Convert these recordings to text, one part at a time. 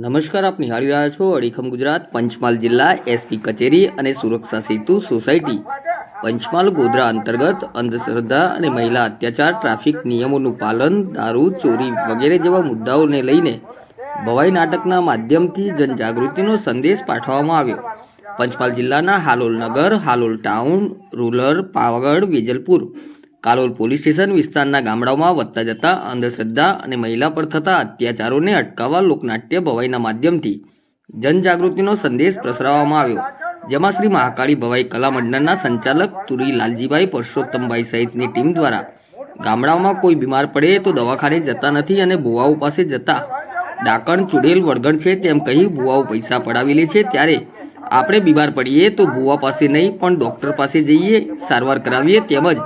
નમસ્કાર, આપ નિહાળી રહ્યા છો અડીખમ ગુજરાત, પંચમહાલ જિલ્લા એસપી કચેરી અને સુરક્ષા સેતુ સોસાયટી. પંચમહાલ ગોધરા અંતર્ગત અંધશ્રદ્ધા અને મહિલા અત્યાચાર, ટ્રાફિક નિયમોનું પાલન, દારૂ, ચોરી વગેરે જેવા મુદ્દાઓને લઈને ભવાઈ નાટકના માધ્યમથી જનજાગૃતિનો સંદેશ પાઠવવામાં આવ્યો. પંચમહાલ જિલ્લાના હાલોલ નગર, Halol town, rural, Pavagadh, Vejalpur Kalol police station વિસ્તારના ગામડાઓમાં વધતા જતા અંધશ્રદ્ધા અને મહિલા પર થતા અત્યાચારોને અટકાવવા લોકનાટ્ય ભવાઈના માધ્યમથી જનજાગૃતિનો સંદેશ પ્રસરાવવામાં આવ્યો. જેમાં શ્રી મહાકાળી ભવાઈ કલા મંડળના સંચાલક તુરી લાલજીભાઈ પરસોત્તમભાઈ સહિતની ટીમ દ્વારા ગામડાઓમાં કોઈ બીમાર પડે તો દવાખાને જતા નથી અને ભુવાઓ પાસે જતા ડાકણ, ચુડેલ વળગણ છે તેમ કહી ભુવાઓ પૈસા પડાવી લે છે. ત્યારે આપણે બીમાર પડીએ તો ભુવા પાસે નહીં, પણ ડૉક્ટર પાસે જઈએ, સારવાર કરાવીએ તેમજ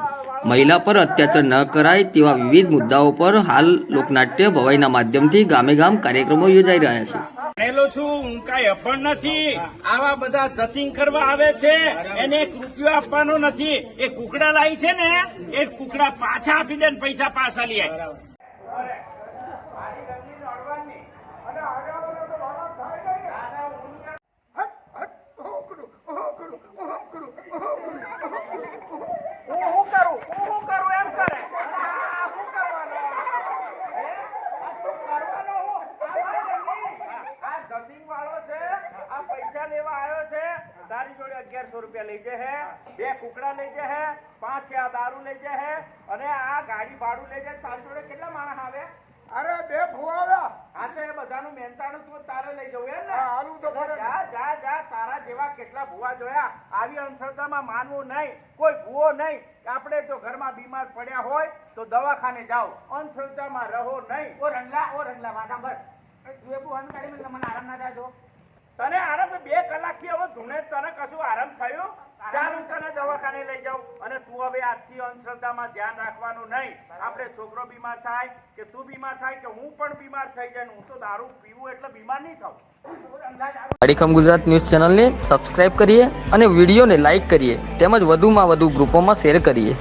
મહિલા પર અત્યાચાર ન કરાય તેવા વિવિધ મુદ્દાઓ પર હાલ લોકનાટ્ય ભવાઈના માધ્યમથી ગામે ગામ કાર્યક્રમો યોજાઈ રહ્યા છે. ભણેલો છું, હું કાંઈ અભણ નથી. આવા બધા ધતિંગ કરવા આવે છે, એને એક રૂપિયો આપવાનો નથી. એ કુકડા લાવી છે ને, એ કુકડા પાછા આપી દે ને પૈસા પાછા લઈ આવે હું શું કરું હું શું કરું એમ કરે આ શું કરવાનું? હે? આ શું કરવાનું હું? આ ધતિંગ વાળો છે આ પૈસા લેવા આવ્યો છે તારી જોડે અગિયારસો રૂપિયા લઈ જાય બે કુકડા લઈ જાય પાંચ છે આ દારૂ લઈ જાય અને આ ગાડી ભાડું લઈ જાય તારી જોડે કેટલા માણસ આવે? અરે બે ફુવાવ્યા હા તો એ બધાનું મહેનતાણું તું તારે લઈ જવું એમ ને? હા, તો જા જા જા તારા જેવા કેટલા ભૂવા જોયા. આવી અંધશ્રદ્ધામાં માનવું નહીં કોઈ ભૂવો નહીં. આપણે જો ઘરમાં બીમાર પડ્યા હોય તો દવાખાને જાઓ. અંધશ્રદ્ધામાં રહો નહીં. ઓ રંગલા ઓ રંગલા વાટા બસ. તું એ બુહાનું કાઢી મને મને આરામ ના થાય બે કલાકથી હવે ધૂણે તને કશું આરામ થયો? ચાલ હું તને દવાખાને લઈ જાઉં. અને તું હવે આજથી અંધશ્રદ્ધામાં ધ્યાન રાખવાનું નહીં. આપણે છોકરો બીમાર થાય કે તું બીમાર થાય કે હું પણ બીમાર થઈ જાય હું તો દારૂ પીવું એટલે બીમાર નહીં થાઉં. અડીખમ ગુજરાત ન્યૂઝ ચેનલને સબસ્ક્રાઇબ કરીએ અને વિડીયોને લાઇક કરીએ. તેમજ વધુમાં વધુ ગ્રુપોમાં શેર કરીએ.